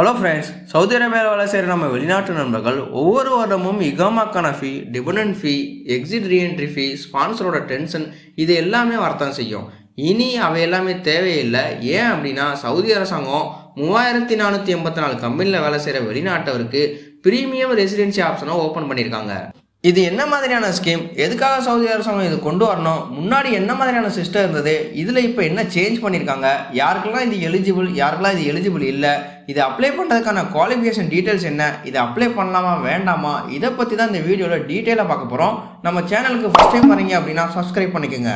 Hello friends Saudi அரேபியாவில் வேலை செய்கிற நம்ம வெளிநாட்டு நண்பர்கள் ஒவ்வொரு வருடமும் இகாமாக்கான fee depend fee exit reentry fee ஸ்பான்சரோட tension இது எல்லாமே வரத்தான் செய்யும். இனி அவை எல்லாமே தேவையில்லை. ஏன் அப்படின்னா சவுதி அரசாங்கம் மூவாயிரத்தி நானூற்றி எண்பத்தி நாலு கம்பெனியில் வேலை செய்கிற வெளிநாட்டவருக்கு ப்ரீமியம் ரெசிடென்சி ஆப்ஷனை ஓப்பன் பண்ணியிருக்காங்க இது என்ன மாதிரியான ஸ்கீம் எதுக்காக சவுதி அரசாங்கம் இது கொண்டு வரணும்? முன்னாடி என்ன மாதிரியான சிஸ்டம் இருந்தது? இதில் இப்போ என்ன சேஞ்ச் பண்ணியிருக்காங்க யாருக்கெல்லாம் இது எலிஜிபிள் யாருக்கெல்லாம் இது எலிஜிபிள் இல்லை? இது அப்ளை பண்ணுறதுக்கான குவாலிஃபிகேஷன் டீட்டெயில்ஸ் என்ன? இதை அப்ளை பண்ணலாமா வேண்டாமா? இதை பற்றி தான் இந்த வீடியோவில் டீட்டெயிலாக பார்க்க போகிறோம் நம்ம சேனலுக்கு ஃபஸ்ட் டைம் வரீங்க அப்படின்னா சப்ஸ்கிரைப் பண்ணிக்கோங்க.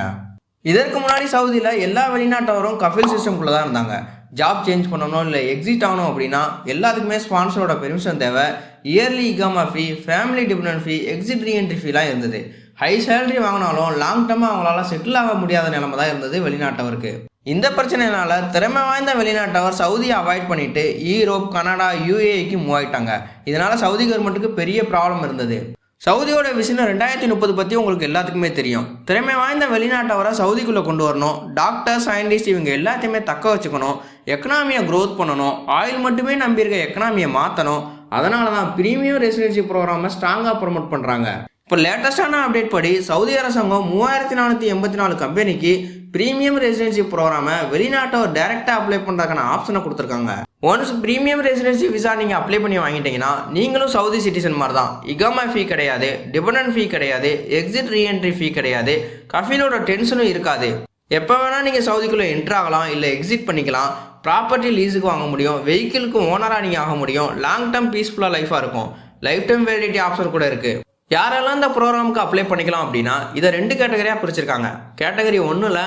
இதற்கு முன்னாடி சவுதியில் எல்லா வெளிநாட்டவரும் கஃபில் சிஸ்டம்குள்ளே தான் இருந்தாங்க. ஜாப் சேஞ்ச் பண்ணணும் இல்லை எக்ஸிட் ஆகணும் அப்படின்னா எல்லாத்துக்குமே ஸ்பான்சரோட பெர்மிஷன் தேவை. Yearly இகாமா fee family depend fee exit reentry ஃபீலாம் இருந்தது. ஹை சேலரி வாங்கினாலும் லாங் டேர்மாக அவங்களால செட்டில் ஆக முடியாத நிலமை தான் இருந்தது வெளிநாட்டவருக்கு இந்த பிரச்சனைனால திறமை வாய்ந்த வெளிநாட்டவர் சவுதியை அவாய்ட் பண்ணிட்டு யூரோப் கனடா யூஏக்கு மூவ் ஆயிட்டாங்க. இதனால சவுதி கவர்மெண்ட்டுக்கு பெரிய ப்ராப்ளம் இருந்தது. சவுதியோட விஷயம் ரெண்டாயிரத்தி முப்பது பற்றி உங்களுக்கு எல்லாத்துக்குமே தெரியும். திறமை வாய்ந்த வெளிநாட்டவரை சவுதிக்குள்ளே கொண்டு வரணும். டாக்டர் சயின்டிஸ்ட் இவங்க எல்லாத்தையுமே தக்க வச்சுக்கணும். எக்கனாமியை க்ரோத் பண்ணணும். ஆயில் மட்டுமே நம்பியிருக்க எக்கனாமியை மாற்றணும் அதனால தான் ப்ரீமியம் ரெசிடென்சி ப்ரோக்ராமை ஸ்ட்ராங்காக ப்ரொமோட் பண்ணுறாங்க இப்போ லேட்டஸ்டான அப்டேட் படி சவுதி அரசாங்கம் மூவாயிரத்தி நானூற்றி எண்பத்தி நாலு கம்பெனிக்கு ப்ரீமியம் ரெசிடென்சி ப்ரோக்ராமை வெளிநாட்டவர் டைரெக்டாக அப்ளை பண்ணுறதுக்கான ஆப்ஷனை கொடுத்துருக்காங்க. ஒன்ஸ் ப்ரீமியம் ரெசிடென்சி விசா நீங்கள் அப்ளை பண்ணி வாங்கிட்டீங்கன்னா நீங்களும் சவுதி சிட்டிசன் மாதிரி தான் இகாமா ஃபீ கிடையாது டிபெண்ட் ஃபீ கிடையாது எக்ஸிட் ரீஎன்ட்ரி ஃபீ கிடையாது கஃபீலோட டென்ஷனும் இருக்காது. எப்போ வேணால் நீங்கள் சவுதிக்குள்ளே என்ட்ரு ஆகலாம் இல்லை எக்ஸிட் பண்ணிக்கலாம். ப்ராப்பர்ட்டி லீஸுக்கு வாங்க முடியும். வெஹிக்கிளுக்கு ஓனராக நீங்கள் ஆக முடியும். லாங் டேர்ம் பீஸ்ஃபுல்லாக லைஃபாக இருக்கும். லைஃப் டைம் வேலிடிட்டி ஆப்ஷன் கூட இருக்குது யாரெல்லாம் இந்த ப்ரோக்ராமுக்கு அப்ளை பண்ணிக்கலாம் அப்படின்னா இதை ரெண்டு கேட்டகரியாக பிரிச்சிருக்காங்க. கேட்டகரி ஒன்றில்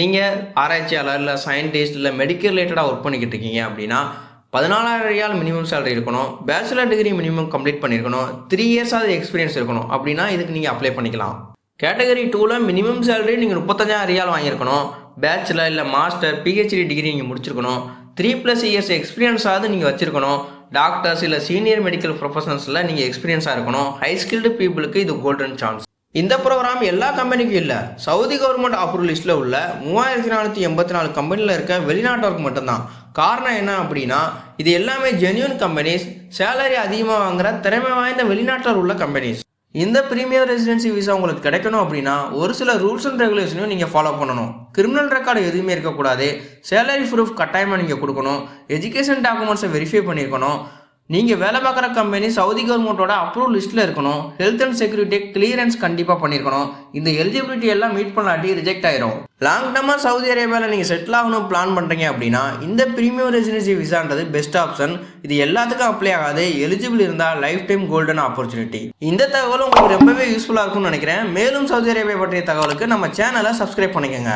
நீங்கள் ஆராய்ச்சியாளர் இல்லை சயின்டிஸ்ட் இல்லை மெடிக்கல் ரிலேட்டடாக ஒர்க் பண்ணிக்கிட்டு இருக்கீங்க அப்படின்னா பதினாலாயிரம் ரியால் மினிமம் சேலரி இருக்கணும். பேச்சுலர் டிகிரி மினிமம் கம்ப்ளீட் பண்ணியிருக்கணும் த்ரீ இயர்ஸ் ஆகுது எக்ஸ்பீரியன்ஸ் இருக்கணும். அப்படின்னா இதுக்கு நீங்கள் அப்ளை பண்ணிக்கலாம். கேட்டகரி டூவில் மினிமம் சேலரி நீங்கள் முப்பத்தஞ்சாயிரம் ரியால் வாங்கியிருக்கணும். பேச்சுலர் இல்லை மாஸ்டர் பிஹெச்டி டிகிரி நீங்கள் முடிச்சிருக்கணும். த்ரீ ப்ளஸ் இயர்ஸ் எக்ஸ்பீரியன்ஸாவது நீங்கள் வச்சுருக்கணும். டாக்டர்ஸ் இல்லை சீனியர் மெடிக்கல் ப்ரொஃபஷனல்ஸில் நீங்கள் எக்ஸ்பீரியன்ஸாக இருக்கணும். ஹை ஸ்கில்டு பீப்புளுக்கு இது கோல்டன் சான்ஸ் இந்த ப்ரோக்ராம் எல்லா கம்பெனிக்கும் இல்லை. சவுதி கவர்மெண்ட் அப்ரூவல் லிஸ்ட்டில் உள்ள மூவாயிரத்தி நானூற்றி எண்பத்தி நாலு கம்பெனியில் இருக்க வெளிநாட்டவருக்கு மட்டும்தான். காரணம் என்ன அப்படின்னா இது எல்லாமே ஜென்யூன் கம்பெனிஸ் சேலரி அதிகமாக வாங்குற திறமை வாய்ந்த வெளிநாட்டில் உள்ள கம்பெனிஸ் இந்த ப்ரீமியம் ரெசிடென்சி விசா உங்களுக்கு கிடைக்கணும் அப்படின்னா ஒரு சில ரூல்ஸ் அண்ட் ரெகுலேஷனையும் நீங்கள் ஃபாலோ பண்ணணும். கிரிமினல் ரெக்கார்டு எதுவுமே இருக்கக்கூடாது. சேலரி ப்ரூஃப் கட்டாயமாக நீங்கள் கொடுக்கணும். எஜுகேஷன் டாக்குமெண்ட்ஸை வெரிஃபை பண்ணியிருக்கணும். நீங்கள் வேலை பார்க்குற கம்பெனி சவுதி கவர்மெண்ட்டோட அப்ரூவல் லிஸ்ட்டில் இருக்கணும். ஹெல்த் அண்ட் செக்யூரிட்டி கிளியரன்ஸ் கண்டிப்பாக பண்ணியிருக்கணும் இந்த எலிஜிபிலிட்டி எல்லாம் மீட் பண்ணாட்டி ரிஜெக்ட் ஆயிரும். லாங் டர்மாக சவுதி அரேபியாவில் நீங்கள் செட்டில் ஆகணும் பிளான் பண்ணுறீங்க அப்படின்னா இந்த ப்ரீமியம் ரெசிடென்சி விசான்றது பெஸ்ட் ஆப்ஷன் இது எல்லாத்துக்கும் அப்ளை ஆகாது. எலிஜிபிள் இருந்தால் லைஃப் டைம் கோல்டன் ஆப்பர்ச்சுனிட்டி இந்த தகவல் உங்களுக்கு ரொம்பவே யூஸ்ஃபுல்லாக இருக்கும்னு நினைக்கிறேன். மேலும் சவுதி அரேபியா பற்றிய தகவலுக்கு நம்ம சேனலை சப்ஸ்கிரைப் பண்ணிக்கோங்க.